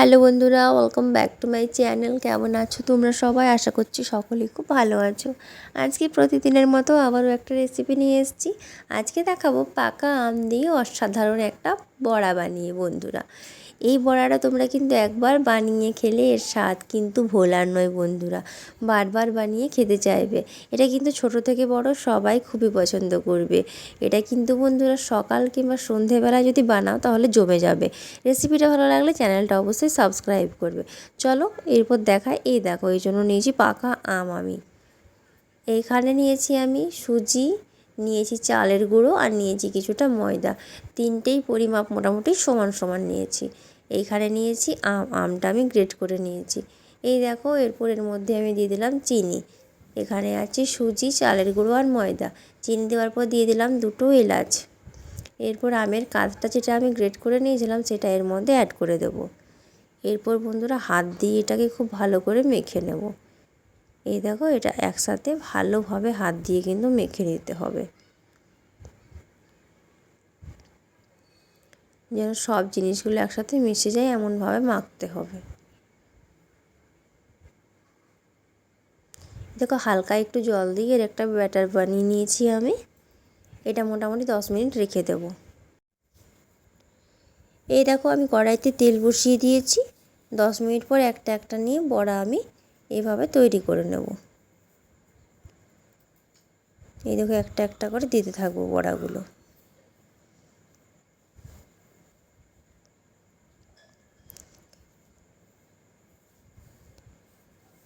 Hello বন্ধুরা welcome back to my channel কেমন আছো তোমরা সবাই? আশা করছি সকলেই খুব ভালো আছো। আজকে প্রতিদিনের মতো আবারও একটা রেসিপি নিয়ে এসেছি। আজকে দেখাবো পাকা আম দিয়ে অসাধারণ একটা বড়া বানিয়ে বন্ধুরা। এই বড়াটা তোমরা কিন্তু একবার বানিয়ে খেলে এর স্বাদ কিন্তু ভোলার নয় বন্ধুরা। বারবার বানিয়ে খেতে চাইবে। এটা কিন্তু ছোট থেকে বড় সবাই খুবই পছন্দ করবে। এটা কিন্তু বন্ধুরা সকাল কিংবা সন্ধেবেলা যদি বানাও তাহলে জমে যাবে। রেসিপিটা ভালো লাগলে চ্যানেলটা অবশ্যই সাবস্ক্রাইব করবে। চলো এরপর দেখায় এই দেখো, এই জন্য নিয়েছি পাকা আম আমি। এইখানে নিয়েছি আমি সুজি নিয়েছি চালের গুঁড়ো আর নিয়েছি কিছুটা ময়দা। তিনটেই পরিমাপ মোটামুটি সমান সমান নিয়েছি। এইখানে নিয়েছি আম, আমটা আমি গ্রেট করে নিয়েছি। এই দেখো, এরপর এর মধ্যে আমি দিয়ে দিলাম চিনি। এখানে আছে সুজি, চালের গুঁড়ো আর ময়দা। চিনি দেওয়ার পর দিয়ে দিলাম দুটো এলাচ। এরপর আমের কাঁচটা যেটা আমি গ্রেট করে নিয়েছিলাম, সেটা এর মধ্যে অ্যাড করে দেব। এরপর বন্ধুরা, হাত দিয়ে এটাকে খুব ভালো করে মেখে নেব। এই দেখো, এটা একসাথে ভালোভাবে হাত দিয়ে কিন্তু মেখে নিতে হবে। যেন সব জিনিসগুলো একসাথে মিশে যায়, এমনভাবে মাখতে হবে। দেখো, হালকা একটু জল দিয়ে এর একটা ব্যাটার বানিয়ে নিয়েছি আমি। এটা মোটামুটি দশ মিনিট রেখে দেব। এই দেখো, আমি কড়াইতে তেল বসিয়ে দিয়েছি। দশ মিনিট পর একটা একটা নিয়ে বড়া আমি এভাবে তৈরি করে নেব। এই দেখো একটা একটা করে দিতে থাকব বড়াগুলো।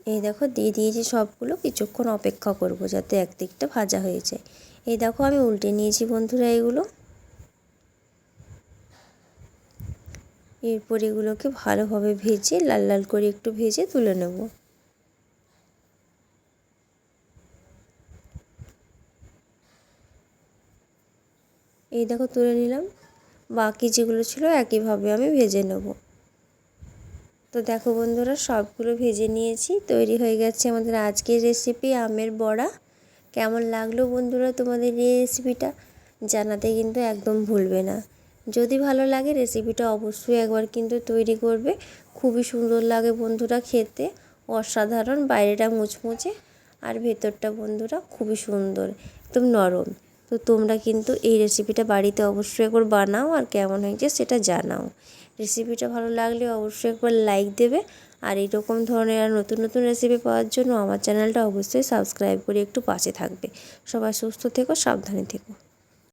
এই দেখো দিয়ে দিয়েছি সবগুলো, কিছুক্ষণ অপেক্ষা করব যাতে একদিকটা ভাজা হয়ে যায়। এই দেখো আমি উল্টে নিয়েছি বন্ধুরা এগুলো। এরপর এগুলোকে ভালোভাবে ভেজে লাল লাল করে একটু ভেজে তুলে নেব। এই দেখো তুলে নিলাম। বাকি যেগুলো ছিল একইভাবে আমি ভেজে নেব। তো দেখো বন্ধুরা, সবগুলো ভেজে নিয়েছি। তৈরি হয়ে গেছে আমাদের আজকের রেসিপি আমের বড়া। কেমন লাগল বন্ধুরা তোমাদের এই রেসিপিটা জানাতে কিন্তু একদম ভুলবে না। যদি ভালো লাগে রেসিপিটা অবশ্যই একবার কিন্তু তৈরি করবে। খুবই সুন্দর লাগে বন্ধুরা খেতে। অসাধারণ, বাইরেটা মুচমুচে। আর ভেতরটা বন্ধুরা খুবই সুন্দর, একদম নরম। তো তোমরা কিন্তু এই রেসিপিটা বাড়িতে অবশ্যই একবার বানাও আর কেমন হয়েছে সেটা জানাও। রেসিপিটা ভালো লাগলে অবশ্যই একবার লাইক দেবে আর এরকম ধরনের আর নতুন নতুন রেসিপি পাওয়ার জন্য আমার চ্যানেলটা অবশ্যই সাবস্ক্রাইব করে একটু পাশে থাকবে। সবাই সুস্থ থেকো, সাবধানে থেকো।